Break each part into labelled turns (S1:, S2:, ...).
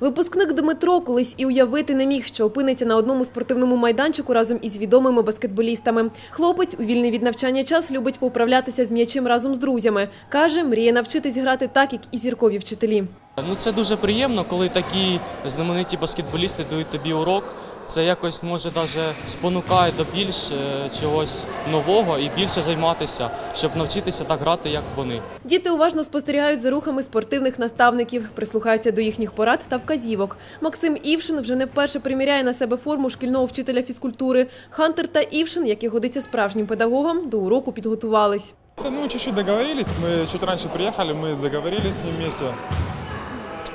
S1: Випускник Дмитро колись і уявити не міг, що опиниться на одному спортивному майданчику разом із відомими баскетболістами. Хлопець у вільний від навчання час любить поуправлятися з м'ячем разом з друзями. Каже, мріє навчитись грати так, як і зіркові вчителі.
S2: Ну це дуже приємно, коли такі знамениті баскетболісти дають тобі урок. Це якось може даже спонукає до більш е, чогось нового і більше займатися, щоб навчитися так грати, як вони.
S1: Діти уважно спостерігають за рухами спортивних наставників, прислухаються до їхніх порад та вказівок. Максим Івшин вже не вперше приміряє на себе форму шкільного вчителя фізкультури. Хантер та Івшин, які годиться справжнім педагогом, до уроку підготувались.
S3: Ну, чуть-чуть договорились. Мы чуть раньше приехали, мы договорились с ним вместе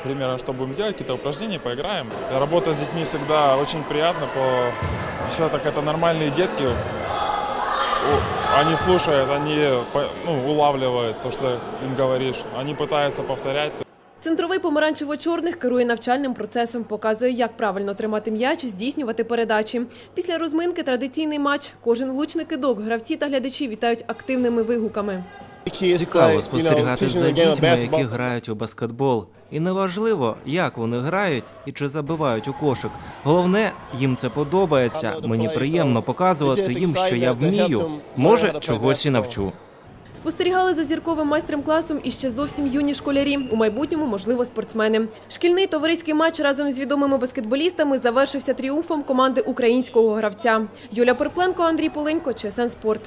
S3: Примерно, что будем делать, какие-то упражнения, поиграем. Работа с детьми всегда очень приятно. По... Еще так это нормальные детки. У- Они слушают, они по- ну, улавливают то, что им говоришь. Они пытаются повторять.
S1: Центровий помаранчево-чорних керує навчальним процесом, показує, як правильно тримати м'яч і здійснювати передачі. Після розминки традиційний матч. Кожен влучний кидок гравці та глядачі вітають активними вигуками.
S4: Цікаво спостерігати за дітьми, які грають у баскетбол. І неважливо, як вони грають і чи забивають у кошик. Головне, їм це подобається. Мені приємно показувати їм, що я вмію. Може, чогось і навчу.
S1: Спостерігали за зірковим майстрем-класом і ще зовсім юні школярі. У майбутньому, можливо, спортсмени. Шкільний товариський матч разом з відомими баскетболістами завершився тріумфом команди українського гравця. Юля Перпленко, Андрій Поленько, ЧСН Спорт.